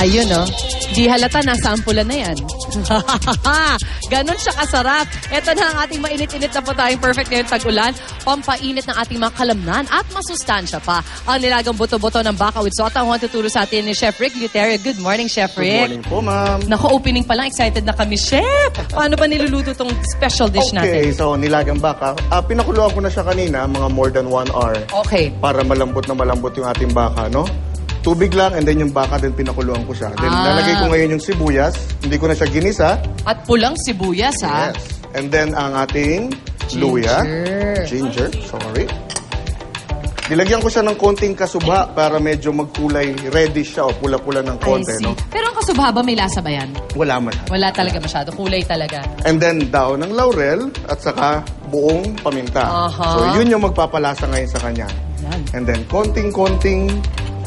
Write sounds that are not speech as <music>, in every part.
Ayun, no? Di halata, nasa ampulan na yan. <laughs> Ganon siya kasarap. Ito na ang ating mainit-init na po tayong perfect ngayon tag-ulan. Pampainit ng ating mga kalamnan at masustansya pa. Ang nilagang buto-buto ng baka with sota. Ang tuturo sa atin ni Chef Rick Luterio. Good morning, Chef Good Rick. morning po, ma'am. Naku, opening pa lang. Excited na kami, Chef. Paano ba niluluto tong special dish Okay, natin? so nilagang baka. Ah, pinakuluan ko na siya kanina, mga more than one hour. Okay. Para malambot na malambot yung ating baka, no? Tubig lang, and then yung baka din pinakuluan ko siya. Then Ah. lalagay ko ngayon yung sibuyas. Hindi ko na siya ginisa. At pulang sibuyas, ha? Yes. And then ang ating luya. Ginger, sorry. Nilagyan ko siya ng konting kasubha para medyo magkulay reddish siya o pula-pula ng I konti, see. no? Pero ang kasubha ba may lasa ba yan? Wala man. Wala talaga masyado. Kulay talaga. And then, daon ng laurel at saka buong paminta. Aha. So, yun yung magpapalasa ngayon sa kanya. Yan. And then, konting-konting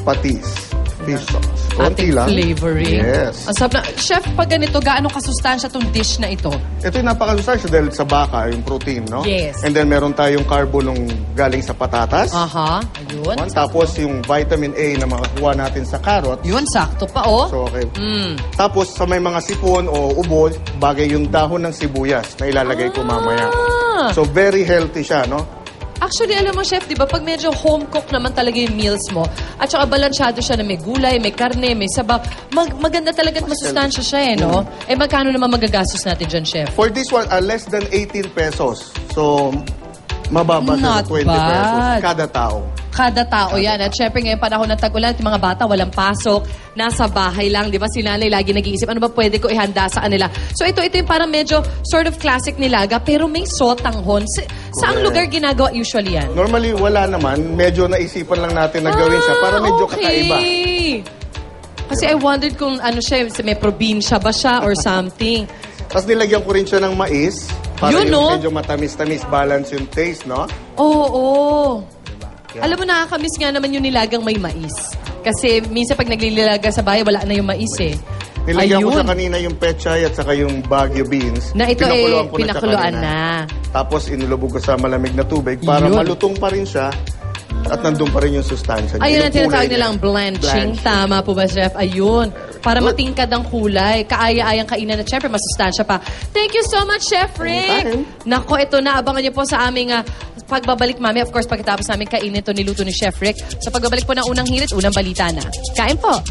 patis. Fish sauce. Konti Ating lang. flavoring. Yes. Ang sarap na. Chef, pag ganito, gaano kasustansya tong dish na ito? Ito yung napakasustansya dahil sa baka, yung protein, no? Yes. And then, meron tayong carbo nung galing sa patatas. Aha. Ayun. One, Tapos, yung vitamin A na makakuha natin sa carrot. Yun, sakto pa, oh. So, okay. Mm. Tapos, sa may mga sipon o ubo, bagay yung dahon ng sibuyas na ilalagay ko mamaya. Ah. So, very healthy siya, no? Actually, alam mo, chef, di ba, pag medyo home cook naman talaga yung meals mo, at saka balansyado siya na may gulay, may karne, may sabaw, mag maganda talaga at masustansya siya, eh, no? Mm. Eh, magkano naman magagastos natin dyan, chef? For this one, uh, less than 18 pesos. So, mababa siya Not sa 20 pesos bad. kada tao. Kada tao yan. At syempre ngayon panahon ng tag-ulan, yung mga bata walang pasok, nasa bahay lang, di ba? Si nanay lagi nag-iisip, ano ba pwede ko ihanda sa kanila? So ito, ito yung parang medyo sort of classic nilaga, pero may sotanghon. Sa, saang Correct. lugar ginagawa usually yan? Normally, wala naman. Medyo naisipan lang natin na gawin siya para medyo Ah, okay. kakaiba. Kasi I wondered kung ano siya, may probinsya ba siya or <laughs> something. Tapos nilagyan ko rin siya ng mais para Yun, yung no? medyo matamis-tamis, balance yung taste, no? Oo, oo. Yan. Alam mo, nakakamiss nga naman yung nilagang may mais. Kasi minsan pag naglililaga sa bahay, wala na yung mais eh. Nilagyan ko Ayun. siya kanina yung pechay at saka yung baguio beans. Na ito Pinakuluan eh, ko na siya pinakuluan kanina. na. Tapos inilubog ko sa malamig na tubig para Yun. malutong pa rin siya at nandun pa rin yung sustansya. niya, Ayun yung ang tinatawag kulay niya. nilang blanching. Blanching. Tama po ba, Chef? Ayun. Para matingkad ang kulay. Kaaya-ayang kainan at syempre masustansya pa. Thank you so much, Chef Rick. Anytime. Nako, ito na. Abangan niyo po sa aming ah, pagbabalik, mami. Of course, pagkatapos namin kainin ito niluto ni Chef Rick. Sa pagbabalik po ng unang hirit, unang balita na. Kain po.